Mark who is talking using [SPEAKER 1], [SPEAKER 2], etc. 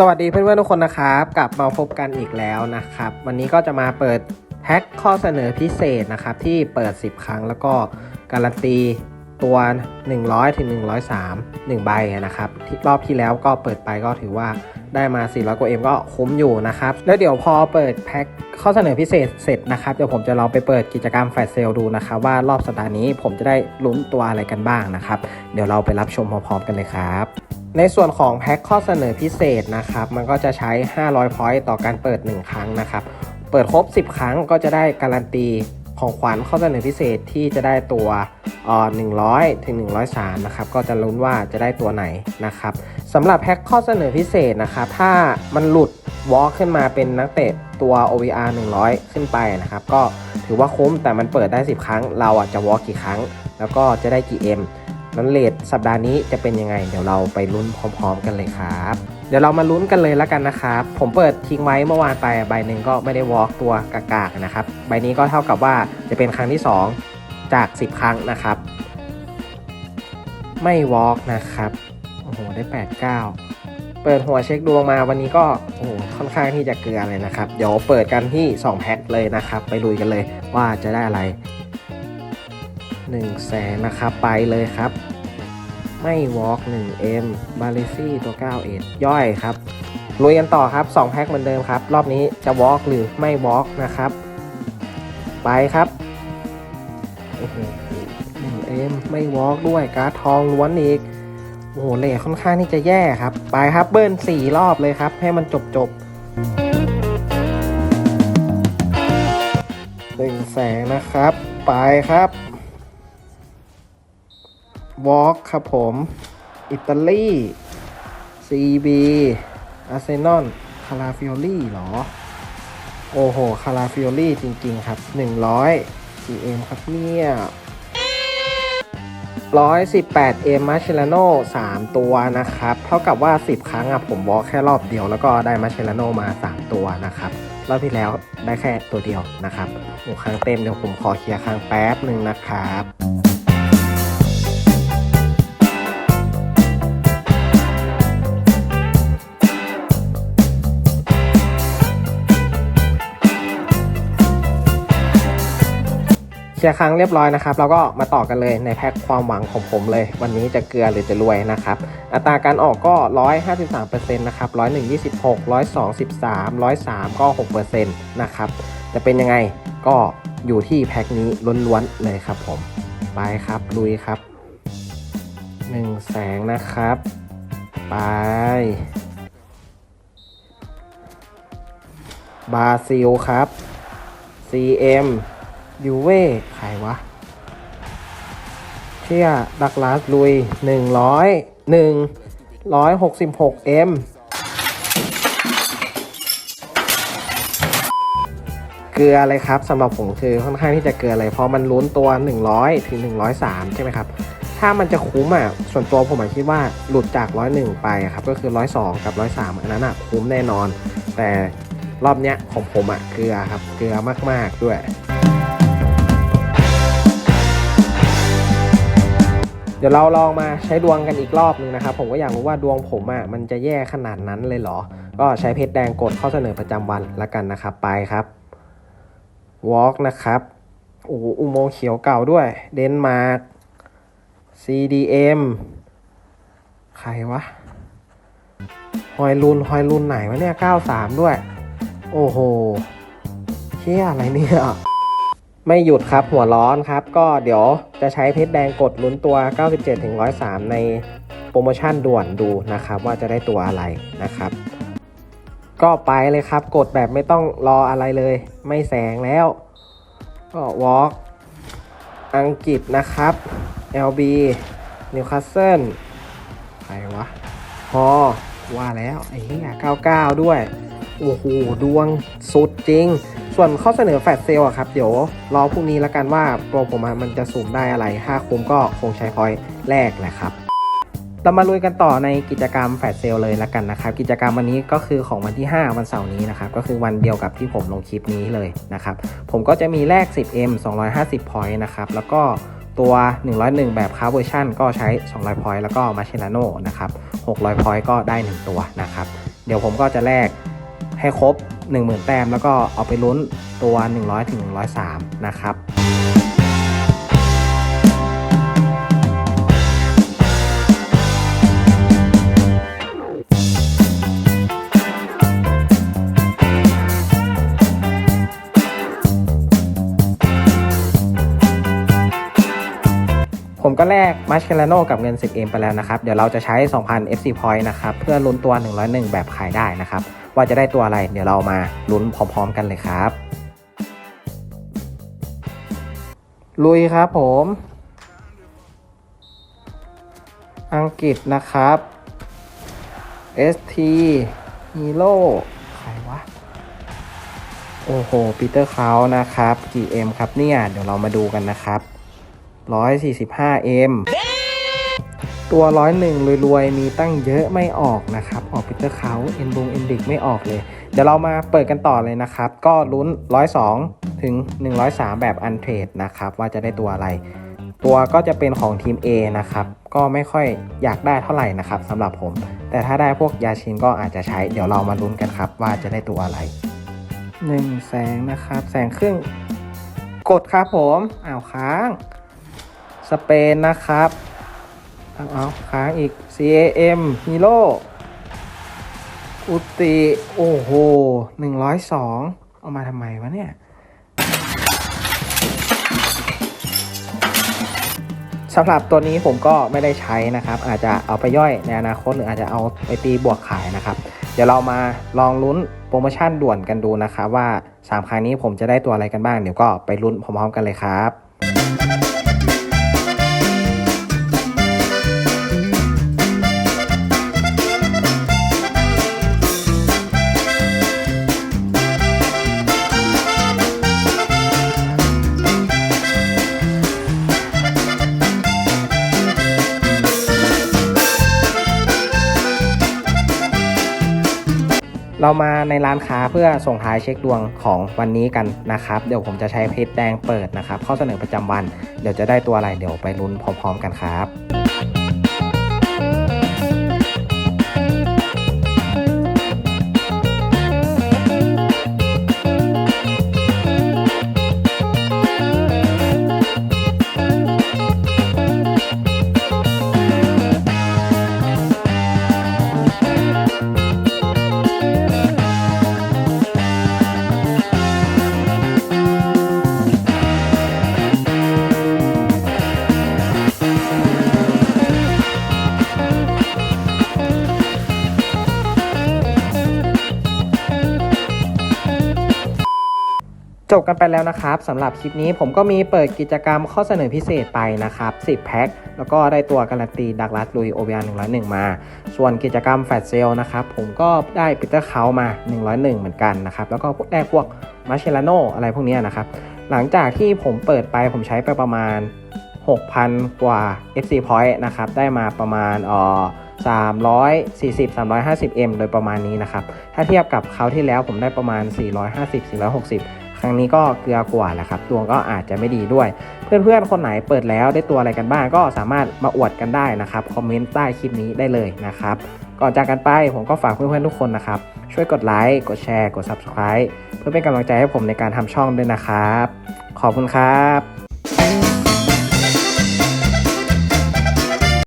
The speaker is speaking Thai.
[SPEAKER 1] สวัสดีเพื่อนๆทุกคนนะครับ กลับมาพบกันอีกแล้วนะครับ วันนี้ก็จะมาเปิดแพ็คข้อเสนอพิเศษนะครับ ที่เปิด 10 ครั้งแล้วก็การันตีตัว 100ถึง103 1ใบนะครับที่รอบที่แล้วก็เปิดไปก็ถือว่าได้มา 400กว่าเอ็มก็คุ้มอยู่นะครับ แล้วเดี๋ยวพอเปิดแพ็คข้อเสนอพิเศษเสร็จนะครับ เดี๋ยวผมจะลองไปเปิดกิจกรรมแฟลชเซลดูนะครับว่ารอบสัปดาห์นี้ผมจะได้ลุ้นตัวอะไรกันบ้างนะครับ เดี๋ยวเราไปรับชมพร้อมๆกันเลยครับ ในส่วนของแพ็คข้อเสนอพิเศษนะครับ มันก็จะใช้ 500 พอยต์ต่อการเปิด 1 ครั้งนะครับ เปิดครบ 10 ครั้งก็จะได้การันตีของขวัญข้อเสนอพิเศษที่จะได้ตัวเอ่อ100 ถึง 103 นะครับ ก็จะลุ้นว่าจะได้ตัวไหนนะครับสำหรับแพ็คข้อเสนอพิเศษนะครับ ถ้ามันหลุดวอลขึ้นมาเป็นนักเตะตัว OVR 100 ขึ้นไปนะครับ ก็ถือว่าคุ้มแต่มันเปิดได้ 10 ครั้ง เราอะจะวอลกี่ครั้ง แล้วก็จะได้กี่ M นั้นเลทสัปดาห์นี้จะเป็นยังไง เดี๋ยวเราไปลุ้นพร้อม ๆ กันเลยครับ เดี๋ยวเรามาลุ้นกันเลยแล้วกันนะครับ ผมเปิดทิ้งไว้เมื่อวานไปใบหนึ่งก็ไม่ได้วอล์กตัวกากๆนะครับ ใบนี้ก็เท่ากับว่าจะเป็นครั้งที่ 2 จาก 10 ครั้งนะครับ ไม่วอล์กนะครับ โอ้โห ได้ 8 9เปิดหัวเช็คดวงมาวันนี้ก็โอ้โหค่อนข้างที่จะเกลือเลยนะครับ เดี๋ยวเปิดกันที่ 2 แพ็คเลยนะครับ ไปลุยกันเลยว่าจะได้อะไร 1แสนนะครับ ไปเลยครับ ไม่วอล์ก 1M บาเลซี่ตัว9เอ็ดย่อยครับลุยกันต่อครับ 2 แพ็คเหมือนเดิมครับ รอบนี้จะวอล์กหรือไม่วอล์กนะครับ ไปครับโอ้โห 1M ไม่วอล์กด้วยการ์ดทองล้วนอีก โอ้โหเลทค่อนข้างที่จะแย่ครับ ไปครับเบิ้ล4รอบเลยครับ ให้มันจบจบหนึ่งแสงนะครับ ไปครับ วอล์กครับผม อิตาลี CB อาร์เซนอลคาราฟิโอลี่หรอ โอ้โห คาราฟิโอลี่จริงๆครับ 100 GM ครับเนี่ย118 M มาเชลโน่3ตัวนะครับ เท่ากับว่า 10 ครั้งอะผมวอลแค่รอบเดียวแล้วก็ได้มาเชลโน่มา 3 ตัวนะครับ รอบที่แล้วได้แค่ตัวเดียวนะครับโอ้ครั้งเต็มเดี๋ยวผมขอเคลียร์ครั้งแป๊บหนึ่งนะครับ เคลียร์ครั้งเรียบร้อยนะครับ เราก็มาต่อกันเลยในแพ็คความหวังของผมเลย วันนี้จะเกลือหรือจะรวยนะครับ อัตราการออกก็ 153%นะครับ 101 26 102 13 103 ก็ 6%นะครับ จะเป็นยังไงก็อยู่ที่แพ็คนี้ล้วนๆเลยครับผม ไปครับ ลุยครับ 1 แสงนะครับ ไป บาซิลครับ CM ยูเว่ใครวะ เชี่ยดักลาสลุย 100 166 M เกลือเลยครับสำหรับผมคือค่อนข้างที่จะเกลือเลยเพราะมันลุ้นตัว 100 ถึง 103 ใช่ไหมครับ ถ้ามันจะคุ้มอะ ส่วนตัวผมคิดว่าหลุดจาก 101 ไปครับ ก็คือ 102 กับ 103 อันนั้นอะคุ้มแน่นอน แต่รอบเนี้ยของผมอะเกลือครับ เกลือมาก ๆ ด้วย เดี๋ยวเราลองมาใช้ดวงกันอีกรอบหนึงนะครับ ผมก็อยากรู้ว่าดวงผมอะมันจะแย่ขนาดนั้นเลยเหรอ ก็ใช้เพชรแดงกดข้อเสนอประจำวันละกันนะครับ ไปครับ Walk นะครับโอ้โหอุโมงเขียวเก่าด้วย เดนมาร์ก CDM ใครวะ ฮอยลุน ฮอยลุนไหนวะเนี่ย 93 ด้วย โอ้โหเชี่ยอะไรเนี่ย ไม่หยุดครับหัวร้อนครับ ก็เดี๋ยวจะใช้เพชรแดงกดลุ้นตัว 97-103 ในโปรโมชั่นด่วนดูนะครับว่าจะได้ตัวอะไรนะครับ ก็ไปเลยครับกดแบบไม่ต้องรออะไรเลย ไม่แสงแล้ว ก็วอล์กอังกฤษนะครับ LB นิวคาสเซิลใครวะพอว่าแล้วไอ้เหี้ย99 ด้วย โอ้โห ดวงสุดจริง ส่วนข้อเสนอแฟลชเซลอะครับเดี๋ยวรอพรุ่งนี้แล้วกันว่าตัวผมมันจะสุ่มได้อะไรถ้าคุ้มก็คงใช้พอยต์แรกแหละครับเรามาลุยกันต่อในกิจกรรมแฟลชเซลเลยแล้วกันนะครับ กิจกรรมวันนี้ก็คือของวันที่ 5 วันเสาร์นี้นะครับ ก็คือวันเดียวกับที่ผมลงคลิปนี้เลยนะครับ ผมก็จะมีแลก 10M 250 point นะครับ แล้วก็ตัว 101 แบบคาร์เวอร์ชันก็ใช้ 200 point แล้วก็มาเชลาโนนะครับ 600 point ก็ได้ 1 ตัวนะครับ เดี๋ยวผมก็จะแลกให้ครบ 10,000 แต้ม แล้วก็เอาไปลุ้นตัว 100-103 นะครับ ก็แลกมัชเคลโนกับเงิน 10M ไปแล้วนะครับ เดี๋ยวเราจะใช้ 2,000 FC Point นะครับ เพื่อลุ้นตัว 101 แบบขายได้นะครับ ว่าจะได้ตัวอะไร เดี๋ยวเรามาลุ้นพร้อมๆกันเลยครับ ลุยครับผม อังกฤษนะครับ ST Hero ใครวะ โอ้โห ปีเตอร์เขานะครับ GM ครับเนี่ย เดี๋ยวเรามาดูกันนะครับ 145M ตัว 101 รวยๆ มีตั้งเยอะไม่ออกนะครับ ออกปีเตอร์เขาเอ็นบงเอ็นดิกไม่ออกเลย เดี๋ยวเรามาเปิดกันต่อเลยนะครับ ก็ลุ้น 102 ถึง 103 แบบอันเทรดนะครับ ว่าจะได้ตัวอะไร ตัวก็จะเป็นของทีม A นะครับ ก็ไม่ค่อยอยากได้เท่าไหร่นะครับสำหรับผม แต่ถ้าได้พวกยาชินก็อาจจะใช้ เดี๋ยวเรามาลุ้นกันครับ ว่าจะได้ตัวอะไร1แสงนะครับ แสงครึ่ง กดครับผมอ้าวค้าง สเปนนะครับเอาค้างอีก CAM ฮีโร่อุติ โอ้โห102เอามาทำไมวะเนี่ย สำหรับตัวนี้ผมก็ไม่ได้ใช้นะครับ อาจจะเอาไปย่อยในอนาคตหรืออาจจะเอาไปตีบวกขายนะครับ เดี๋ยวเรามาลองลุ้นโปรโมชั่นด่วนกันดูนะครับว่า 3 ครั้งนี้ผมจะได้ตัวอะไรกันบ้าง เดี๋ยวก็ไปลุ้นพร้อมๆกันเลยครับ เรามาในร้านค้าเพื่อส่งท้ายเช็คดวงของวันนี้กันนะครับ เดี๋ยวผมจะใช้เพชรแดงเปิดนะครับ ข้อเสนอประจำวัน เดี๋ยวจะได้ตัวอะไรเดี๋ยวไปลุ้นพร้อม ๆ กันครับ จบกันไปแล้วนะครับสำหรับคลิปนี้ผมก็มีเปิดกิจกรรมข้อเสนอพิเศษไปนะครับ 10 แพ็ค แล้วก็ได้ตัวการันตีดักลัสลุยโอเบีย101 มา ส่วนกิจกรรมแฟลชเซลนะครับ ผมก็ได้ปีเตอร์เขามา 101 เหมือนกันนะครับ แล้วก็ได้พวกมาเชลาโนอะไรพวกนี้นะครับ หลังจากที่ผมเปิดไปผมใช้ไปประมาณ 6,000 กว่า FC point นะครับ ได้มาประมาณอ่อ340 350M โดยประมาณนี้นะครับ ถ้าเทียบกับคราวที่แล้วผมได้ประมาณ 450 460 ครั้งนี้ก็เกลือกว่าแหละครับดวงก็อาจจะไม่ดีด้วย เพื่อนๆ คนไหนเปิดแล้วได้ตัวอะไรกันบ้างก็สามารถมาอวดกันได้นะครับคอมเมนต์ใต้คลิปนี้ได้เลยนะครับก่อนจากกันไปผมก็ฝากเพื่อนๆทุกคนนะครับ ช่วยกดไลค์กดแชร์กด Subscribe เพื่อเป็นกำลังใจให้ผมในการทำช่องด้วยนะครับ ขอบคุณครับ